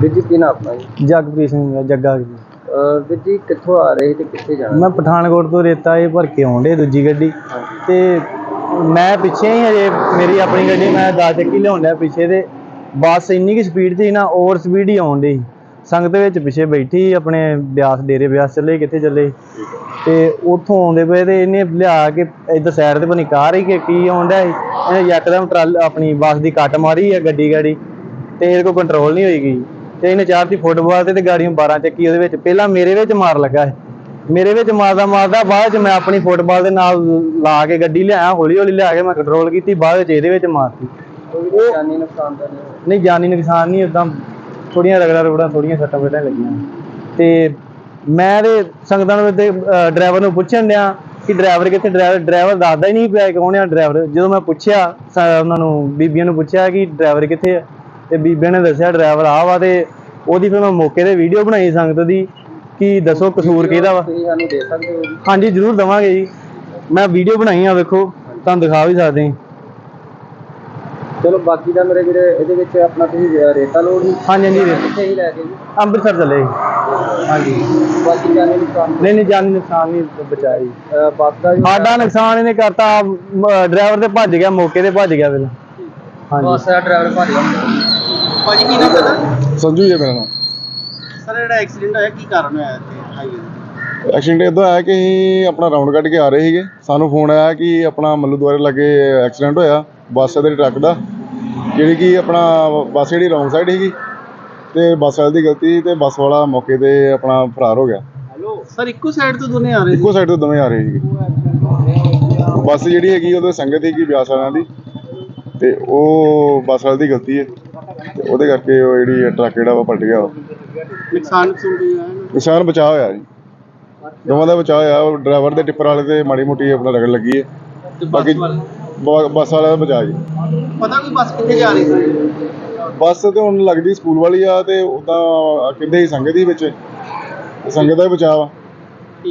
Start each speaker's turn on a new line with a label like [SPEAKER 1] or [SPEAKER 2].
[SPEAKER 1] ਵੀਰ ਜੀ ਕੀ ਨਾਮ ਆਪਣਾ ਜੀ?
[SPEAKER 2] ਜਗਪ੍ਰੀਤ ਸਿੰਘ ਜੱਗਾ ਜੀ।
[SPEAKER 1] ਅਹ ਵੀਰ ਜੀ ਕਿੱਥੋਂ ਆ ਰਹੇ ਤੇ ਕਿੱਥੇ ਜਾਣਾ?
[SPEAKER 2] ਮੈਂ ਪਠਾਨਕੋਟ ਤੋਂ ਰੇਤਾ ਇਹ ਭਰ ਕੇ ਆਉਂਦੇ ਦੂਜੀ ਗੱਡੀ।
[SPEAKER 1] ਹਾਂਜੀ।
[SPEAKER 2] ਤੇ ਮੈਂ ਪਿੱਛੇ ਹੀ ਹਜੇ ਮੇਰੀ ਆਪਣੀ ਗੱਡੀ ਮੈਂ 10 ਚੱਕੀ ਲਿਆਉਣ ਡਿਆ ਪਿੱਛੇ ਤੇ ਬੱਸ ਇੰਨੀ ਕੀ ਸਪੀਡ ਤੇ ਸੀ ਨਾ ਓਵਰ ਸਪੀਡ ਹੀ ਆਉਣ ਡਈ। ਸੰਗਤ ਵਿੱਚ ਪਿੱਛੇ ਬੈਠੀ ਸੀ, ਆਪਣੇ ਬਿਆਸ ਡੇਰੇ ਬਿਆਸ ਚੱਲੇ ਕਿੱਥੇ ਚੱਲੇ। ਤੇ ਉੱਥੋਂ ਆਉਂਦੇ ਪਏ ਤੇ ਇਹਨੇ ਲਿਆ ਕੇ ਇੱਧਰ ਸਾਈਡ ਤੇ ਬਣੀ ਕਾਰ ਹੀ ਕਿ ਕੀ ਡਿਆ ਸੀ। ਇਹਨੇ ਯਕਦਮ ਟਰਾਲ ਆਪਣੀ ਬੱਸ ਦੀ ਕੱਟ ਮਾਰੀ ਹੈ ਗੱਡੀ ਗਾੜੀ। ਤੇ ਇਹਦੇ ਕੋਲ ਕੰਟਰੋਲ ਨਹੀਂ ਹੋਈ ਗਈ। ਤੇ ਇਹਨੇ ਚਾਰਤੀ ਫੁੱਟਬਾਲ ਤੇ ਤੇ ਗਾੜੀਆਂ 12 ਚੱਕੀ ਉਹਦੇ ਵਿੱਚ। ਪਹਿਲਾਂ ਮੇਰੇ ਵਿੱਚ ਮਾਰ ਲੱਗਾ ਸੀ ਮੇਰੇ ਵਿੱਚ ਮਾਰਦਾ ਮਾਰਦਾ ਬਾਅਦ ਚ ਮੈਂ ਆਪਣੀ ਫੁੱਟਬਾਲ ਦੇ ਨਾਲ ਲਾ ਕੇ ਗੱਡੀ ਲਿਆਇਆ ਹੌਲੀ ਹੌਲੀ ਲਿਆ ਕੇ ਮੈਂ ਕੰਟਰੋਲ ਕੀਤੀ ਬਾਅਦ ਵਿੱਚ ਇਹਦੇ ਵਿੱਚ ਮਾਰਤੀ।
[SPEAKER 1] ਜਾਨੀ ਨੁਕਸਾਨ ਤਾਂ ਨਹੀਂ
[SPEAKER 2] ਜਾਨੀ ਨੁਕਸਾਨ ਨਹੀਂ ਉਦਾਂ ਥੋੜੀਆਂ ਰਗੜਾ ਰਗੜਾ ਥੋੜੀਆਂ ਸੱਟਾਂ ਫੇਟਾਂ ਲੱਗੀਆਂ। ਤੇ ਮੈਂ ਤੇ ਸੰਗਤਾਂ ਨੂੰ ਤੇ ਡਰਾਈਵਰ ਨੂੰ ਪੁੱਛਣ ਡਿਆ ਕਿ ਡਰਾਈਵਰ ਕਿੱਥੇ? ਡਰਾਈਵਰ ਡਰਾਈਵਰ ਦੱਸਦਾ ਹੀ ਨਹੀਂ ਪਿਆ ਕੌਣ ਆ। ਡਰਾਈਵਰ ਜਦੋਂ ਮੈਂ ਪੁੱਛਿਆ ਉਹਨਾਂ ਨੂੰ ਬੀਬੀਆਂ ਨੂੰ ਪੁੱਛਿਆ ਕਿ ਡਰਾਈਵਰ ਕਿੱਥੇ ਆ? ਤੇ ਬੀਬੀਆਂ ਨੇ ਦੱਸਿਆ ਡਰਾਈਵਰ ਆ ਵਾ ਤੇ ਉਹਦੀ ਫਿਰ ਮੈਂ ਮੌਕੇ ਤੇ ਵੀਡੀਓ ਬਣਾਈ ਸੰਗਤ ਦੀ ਕਿ ਦੱਸੋ ਕਸੂਰ ਕਿਹਦਾ ਵਾ?
[SPEAKER 1] ਤੁਸੀਂ ਸਾਨੂੰ ਦੇ ਸਕਦੇ ਹੋ ਜੀ।
[SPEAKER 2] ਹਾਂਜੀ ਜ਼ਰੂਰ ਦਵਾਂਗੇ ਜੀ। ਮੈਂ ਵੀਡੀਓ ਬਣਾਈ ਆ ਵੇਖੋ ਤੁਹਾਨੂੰ ਦਿਖਾ ਵੀ ਸਕਦੇ ਹਾਂ।
[SPEAKER 1] ਚਲੋ ਬਾਕੀ ਦਾ ਮੇਰੇ ਵੀਰੇ ਇਹਦੇ ਵਿੱਚ ਆਪਣਾ ਤੁਸੀਂ ਰੇਤਾ ਲੋਡ ਹੀ
[SPEAKER 2] ਹਾਂਜੀ ਹਾਂਜੀ ਵੀਰੇ।
[SPEAKER 1] ਕਿੱਥੇ ਹੀ ਲੈ ਕੇ ਜੀ।
[SPEAKER 2] ਅੰਮ੍ਰਿਤਸਰ ਚੱਲੇ ਜੀ। ਹਾਂਜੀ।
[SPEAKER 1] ਬਾਕੀ ਜਾਨੀ ਨੁਕਸਾਨ
[SPEAKER 2] ਨਹੀਂ ਨਹੀਂ ਜਾਨੀ ਨੁਕਸਾਨ ਨਹੀਂ ਬਚਾਇਆ ਜੀ
[SPEAKER 1] ਅਹ ਬੱਸ ਦਾ ਜੀ
[SPEAKER 2] ਸਾਡਾ ਨੁਕਸਾਨ ਇਹਨੇ ਕਰਤਾ ਡਰਾਈਵਰ ਤੇ ਭੱਜ ਗਿਆ ਮੌਕੇ ਤੇ ਭੱਜ ਗਿਆ ਪਹਿਲਾਂ ਹਾਂਜੀ
[SPEAKER 1] ਬੱਸ ਦਾ ਡਰਾਈਵਰ ਭੱਜ ਗਿਆ। ਭਾਜੀ ਕੀ ਨਾਮ ਤੁਹਾਡਾ?
[SPEAKER 3] ਸੰਜੂ ਜੀ ਹੈ ਮੇਰਾ ਨਾਮ।
[SPEAKER 1] ਸਰ ਜਿਹੜਾ ਐਕਸੀਡੈਂਟ ਹੋਇਆ ਕੀ ਕਾਰਨ ਹੋਇਆ ਇੱਥੇ ਹਾਈਵੇ
[SPEAKER 3] ਐਕਸੀਡੈਂਟ ਇਦਾਂ ਆਇਆ ਕਿ ਅਸੀਂ ਆਪਣਾ ਰਾਉਂਡ ਕੱਢ ਕੇ ਆ ਰਹੇ ਸੀਗੇ। ਸਾਨੂੰ ਫੋਨ ਆਇਆ ਕਿ ਆਪਣਾ ਮੱਲੂ ਦੁਆਰੇ ਲੱਗੇ ਐਕਸੀਡੈਂਟ ਹੋਇਆ ਬੱਸ ਦੇ ਟਰੱਕ ਦਾ ਜਿਹੜੀ ਕਿ ਆਪਣਾ ਬੱਸ ਜਿਹੜੀ ਰੌਂਗ ਸਾਈਡ ਸੀਗੀ ਤੇ ਬੱਸ ਵਾਲੇ ਦੀ ਗਲਤੀ ਤੇ ਬੱਸ ਵਾਲਾ ਮੌਕੇ ਤੇ ਆਪਣਾ ਫਰਾਰ ਹੋ ਗਿਆ।
[SPEAKER 1] ਹੈਲੋ ਸਰ ਇੱਕੋ ਸਾਈਡ ਤੋਂ ਦੋਨੇ ਆ ਰਹੇ
[SPEAKER 3] ਇੱਕੋ ਸਾਈਡ ਤੋਂ ਦੋਵੇਂ ਆ ਰਹੇ ਸੀਗੇ। ਬੱਸ ਜਿਹੜੀ ਹੈਗੀ ਉਹਦੇ ਸੰਗਤ ਸੀਗੀ ਬਿਆਸ ਵਾਲਿਆਂ ਦੀ। ਤੇ ਉਹ ਬੱਸ ਵਾਲੇ ਦੀ ਗਲਤੀ ਹੈ। ਤੇ ਉਹਦੇ ਕਰਕੇ ਉਹ ਜਿਹੜੀ ਟਰੱਕ ਜਿਹੜਾ ਵਾ ਪਲਟ ਗਿਆ
[SPEAKER 1] ਨੁਕਸਾਨ ਸੁਣ ਰਹੀ ਹੈ
[SPEAKER 3] ਨਿਸ਼ਾਨ ਬਚਾ ਹੋਇਆ ਜੀ। ਦੋਵਾਂ ਦਾ ਬਚਾ ਹੋਇਆ ਉਹ ਡਰਾਈਵਰ ਦੇ ਟਿੱਪਰ ਵਾਲੇ ਤੇ ਮਾੜੀ ਮੋਟੀ ਆਪਣਾ ਰਗੜ ਲੱਗੀ ਹੈ। ਬਾਕੀ ਬੱਸ ਵਾਲਾ ਦਾ ਬਚਾ ਜੀ।
[SPEAKER 1] ਪਤਾ ਕੋਈ ਬੱਸ ਕਿੱਥੇ ਜਾ ਰਹੀ ਸੀ?
[SPEAKER 3] ਬੱਸ ਤੇ ਹੁਣ ਲੱਗਦੀ ਸਕੂਲ ਵਾਲੀ ਆ ਤੇ ਉਦਾਂ ਕਹਿੰਦੇ ਸੀ ਸੰਗਤ ਹੀ ਵਿੱਚ। ਸੰਗਤ ਦਾ ਹੀ ਬਚਾਅ ਵਾ।